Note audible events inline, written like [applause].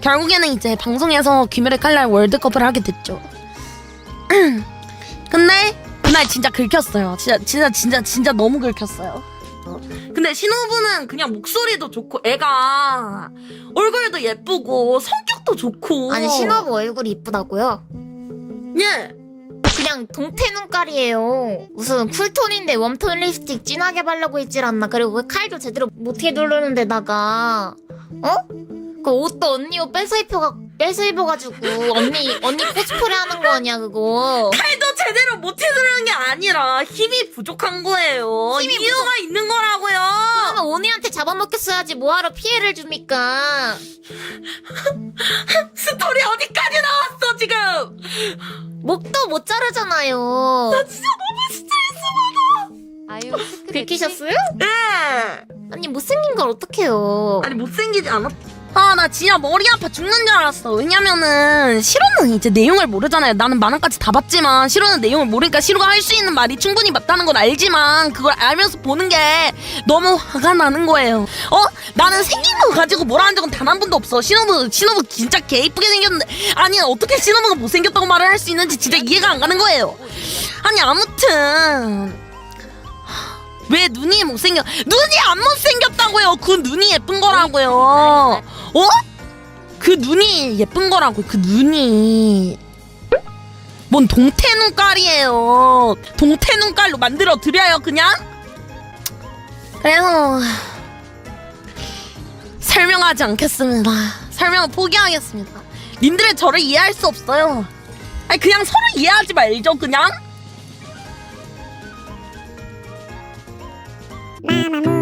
결국에는 이제 방송에서 귀멸의 칼날 월드컵을 하게 됐죠. [clears throat] 근데 그날 진짜 긁혔어요. 진짜 진짜 진짜 진짜 너무 긁혔어요. 어. 근데 신호부는 그냥 목소리도 좋고 애가 얼굴도 예쁘고 성격도 좋고 아니 신호부 얼굴이 이쁘다고요? 예 그냥 동태 눈깔이에요. 무슨 쿨톤인데 웜톤 립스틱 진하게 바르고 있질 않나. 그리고 그 칼도 제대로 못해 누르는 데다가 어? 그 옷도 언니 옷 뺏어 입혀가 뺏어 입어가지고 언니 언니 코스프레 하는 거 아니야 그거? 칼도 제대로 못 해드리는 게 아니라 힘이 부족한 거예요. 힘이 이유가 있는 거라고요. 그러면 언니한테 잡아먹혔어야지 뭐하러 피해를 줍니까? [laughs] 스토리 어디까지 나왔어 지금? 목도 못 자르잖아요. 진짜 너무 스트레스 아유 긁히셨어요? 예. 아니 못생긴 걸 어떡해요? 아니 못생기지 않았. 아 나 진짜 머리 아파 죽는 줄 알았어. 왜냐면은 시로는 이제 내용을 모르잖아요. 나는 만화까지 다 봤지만 시로는 내용을 모르니까 시로가 할 수 있는 말이 충분히 맞다는 건 알지만 그걸 알면서 보는 게 너무 화가 나는 거예요. 어? 나는 생긴 거 가지고 뭐라 한 적은 단 한 번도 없어. 신호부 신호부 진짜 개 이쁘게 생겼는데 아니 어떻게 신호부가 못생겼다고 말을 할 수 있는지 진짜 이해가 안 가는 거예요. 아니 아무튼 왜 눈이 못생겨? 눈이 안 못생겼다고요. 그 눈이 예쁜 거라고요. 어? 그 눈이 예쁜 거라고 그 눈이. 뭔 동태 눈깔이에요. 동태 눈깔로 만들어 드려요 그냥? 그래서 설명하지 않겠습니다. 설명을 포기하겠습니다. 님들의 저를 이해할 수 없어요. 아니 그냥 서로 이해하지 말죠 그냥. 마마무